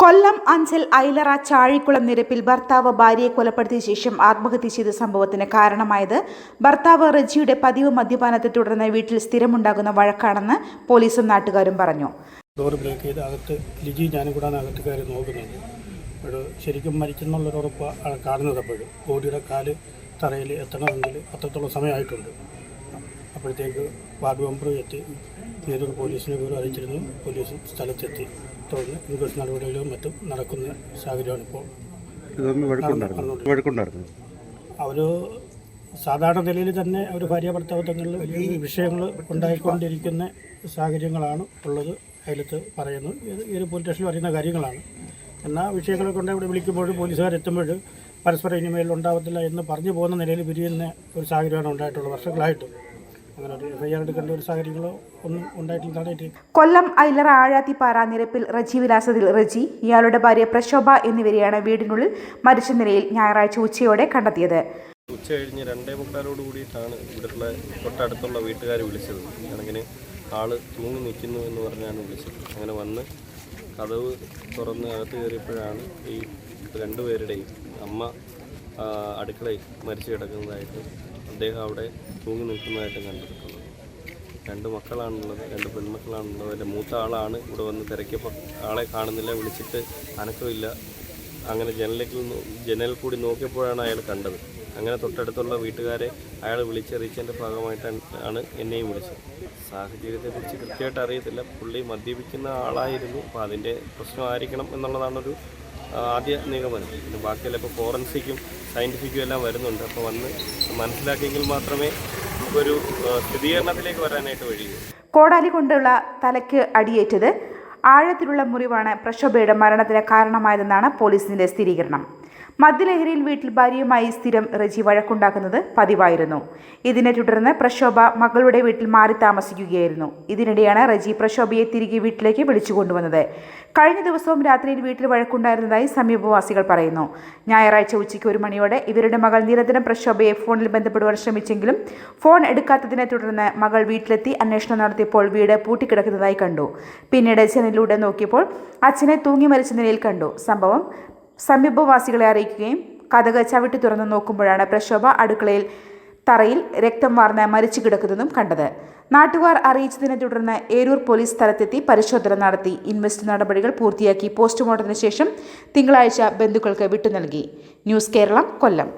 കൊല്ലം അഞ്ചൽ ഐലറ ചാഴിക്കുളം നിരപ്പിൽ ഭർത്താവ് ഭാര്യയെ കൊലപ്പെടുത്തിയ ശേഷം ആത്മഹത്യ ചെയ്ത സംഭവത്തിന് കാരണമായത് ഭർത്താവ് റജിയുടെ പതിവ് മദ്യപാനത്തെ തുടർന്ന് വീട്ടിൽ സ്ഥിരമുണ്ടാകുന്ന വഴക്കാണെന്ന് പോലീസും നാട്ടുകാരും പറഞ്ഞു. ഡോർ ബ്രേക്ക് ചെയ്ത് അകത്ത് ലിജി ഞാനും കൂടാണ് അകത്ത് കയറി നോക്കുന്നത്. അപ്പോൾ ശരിക്കും മരിച്ചെന്നുള്ളൊരു ഉറപ്പ് കാണുന്നത് അപ്പോഴും. ബോഡിയുടെ കാൽ തറയിൽ എത്തണമെങ്കിൽ അത്രത്തോളം സമയമായിട്ടുണ്ട്. അപ്പോഴത്തേക്ക് വാർഡ് മെമ്പർ എത്തി. ഏതൊരു പോലീസിനെ വിവരം അറിയിച്ചിരുന്നു. പോലീസ് സ്ഥലത്തെത്തി. തുടർന്ന് ഇൻക്വസ്റ്റ് നടപടികളും മറ്റും നടക്കുന്ന സാഹചര്യമാണ് ഇപ്പോൾ അവർ സാധാരണ നിലയിൽ തന്നെ ഒരു ഭാര്യ ഭർത്താവ് തങ്ങളിൽ വലിയ വിഷയങ്ങൾ ഉണ്ടായിക്കൊണ്ടിരിക്കുന്ന സാഹചര്യങ്ങളാണ് ഉള്ളത് അതിലത്ത് പറയുന്നു. ഇത് ഈ ഒരു പോലീസ് സ്റ്റേഷനിൽ പറയുന്ന കാര്യങ്ങളാണ്. എന്നാൽ വിഷയങ്ങളെ കൊണ്ട് ഇവിടെ വിളിക്കുമ്പോൾ പോലീസുകാരെത്തുമ്പോൾ പരസ്പരം ഇനിമേൽ ഉണ്ടാവത്തില്ല എന്ന് പറഞ്ഞു പോകുന്ന നിലയിൽ പിരിയുന്ന ഒരു സാഹചര്യമാണ് ഉണ്ടായിട്ടുള്ളത്. വർഷങ്ങളായിട്ട്. കൊല്ലം ഐലറ ആഴാത്തിപ്പാറ നിരപ്പിൽ റജി വിലാസത്തിൽ റജി. ഇയാളുടെ ഭാര്യ പ്രശോഭ എന്നിവരെയാണ് വീടിനുള്ളിൽ മരിച്ച നിലയിൽ ഞായറാഴ്ച ഉച്ചയോടെ കണ്ടെത്തിയത്. ഉച്ച കഴിഞ്ഞ് രണ്ടേ മുക്കാലോട് കൂടിയിട്ടാണ് ഇവിടുള്ള തൊട്ടടുത്തുള്ള വീട്ടുകാർ വിളിച്ചത്. കണക്കിന് ആൾ തൂങ്ങി നിൽക്കുന്നു എന്ന് പറഞ്ഞാണ് വിളിച്ചത്. അങ്ങനെ വന്ന് കതവ് തുറന്ന് അകത്ത് കയറിയപ്പോഴാണ് ഈ രണ്ടുപേരുടെയും അമ്മ അടുക്കളയിൽ മരിച്ചു കിടക്കുന്നതായിട്ട് അദ്ദേഹം അവിടെ തൂങ്ങി നിൽക്കുന്നതായിട്ട് കണ്ടെടുക്കുന്നത് രണ്ട് മക്കളാണുള്ളത് രണ്ട് പെൺമക്കളാണുള്ളത്. എന്റെ മൂത്ത ആളാണ് ഇവിടെ വന്ന് തിരക്കിയപ്പോൾ ആളെ കാണുന്നില്ല വിളിച്ചിട്ട് അനക്കമില്ല. അങ്ങനെ ജനലിലേക്ക് ജനലിൽ കൂടി നോക്കിയപ്പോഴാണ് അയാൾ കണ്ടത്. അങ്ങനെ തൊട്ടടുത്തുള്ള വീട്ടുകാരെ അയാൾ വിളിച്ചറിയിച്ചതിന്റെ ഭാഗമായിട്ടാണ് എന്നെയും വിളിച്ചത്. സാഹചര്യത്തെക്കുറിച്ച് കൃത്യമായിട്ട് അറിയത്തില്ല. പുള്ളി മദ്യപിക്കുന്ന ആളായിരുന്നു. അപ്പോൾ അതിന്റെ പ്രശ്നമായിരിക്കണം എന്നുള്ളതാണൊരു ആദ്യ നിഗമനം. പിന്നെ ബാക്കിയെല്ലാം ഇപ്പോൾ ഫോറൻസിക്കും സയന്റിഫിക്കും എല്ലാം വരുന്നുണ്ട്. അപ്പോൾ വന്ന് മനസ്സിലാക്കിയെങ്കിൽ മാത്രമേ നമുക്കൊരു സ്ഥിരീകരണത്തിലേക്ക് വരാനായിട്ട് കഴിയൂ കോടാലി കൊണ്ടുള്ള തലയ്ക്ക് അടിയേറ്റത്. ആഴത്തിലുള്ള മുറിവാണ് പ്രശോഭയുടെ മരണത്തിന് കാരണമായതെന്നാണ് പോലീസിന്റെ സ്ഥിരീകരണം. മദ്യലഹരിയിൽ വീട്ടിൽ ഭാര്യയുമായി സ്ഥിരം റജി വഴക്കുണ്ടാക്കുന്നത് പതിവായിരുന്നു. ഇതിനെ തുടർന്ന് പ്രശോഭ മകളുടെ വീട്ടിൽ മാറി താമസിക്കുകയായിരുന്നു. ഇതിനിടെയാണ് റജി പ്രശോഭയെ തിരികെ വീട്ടിലേക്ക് വിളിച്ചു കൊണ്ടുവന്നത്. കഴിഞ്ഞ ദിവസവും രാത്രിയിൽ വീട്ടിൽ വഴക്കുണ്ടായിരുന്നതായി സമീപവാസികൾ പറയുന്നു. ഞായറാഴ്ച ഉച്ചയ്ക്ക് ഒരു മണിയോടെ ഇവരുടെ മകൾ നിരന്തരം പ്രശോഭയെ ഫോണിൽ ബന്ധപ്പെടുവാൻ ശ്രമിച്ചെങ്കിലും ഫോൺ എടുക്കാത്തതിനെ തുടർന്ന് മകൾ വീട്ടിലെത്തി അന്വേഷണം നടത്തിയപ്പോൾ വീട് പൂട്ടിക്കിടക്കുന്നതായി കണ്ടു. പിന്നീട് ജനലിലൂടെ നോക്കിയപ്പോൾ അച്ഛനെ തൂങ്ങി മരിച്ച നിലയിൽ കണ്ടു. സംഭവം സമീപവാസികളെ അറിയിക്കുകയും കഥക ചവിട്ടി തുറന്നു നോക്കുമ്പോഴാണ് പ്രശോഭ അടുക്കളയിൽ തറയിൽ രക്തം വാർന്ന് മരിച്ചു കിടക്കുന്നതും കണ്ടത്. നാട്ടുകാർ അറിയിച്ചതിനെ തുടർന്ന് ഏരൂർ പോലീസ് സ്ഥലത്തെത്തി പരിശോധന നടത്തി. ഇൻവെസ്റ്റ് നടപടികൾ പൂർത്തിയാക്കി. പോസ്റ്റ്മോർട്ടത്തിന് ശേഷം തിങ്കളാഴ്ച ബന്ധുക്കൾക്ക് വിട്ടു നൽകി. ന്യൂസ് കേരളം കൊല്ലം.